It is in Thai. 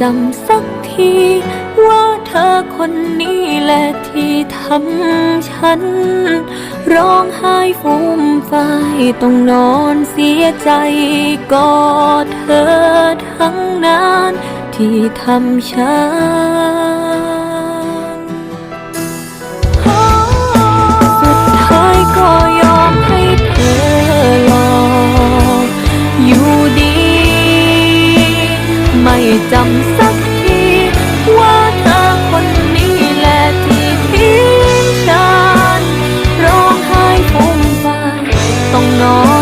จำสักที ว่าเธอคนนี้แหละที่ทำฉัน ร้องไห้ฟูมฟายต้องนอนเสียใจกอดเธอทั้งนั้นที่ทำฉัน จำสักที ว่าเธอคนนี้แหละที่ทิ้งฉันร้องไห้ฟูมฟายต้องนอน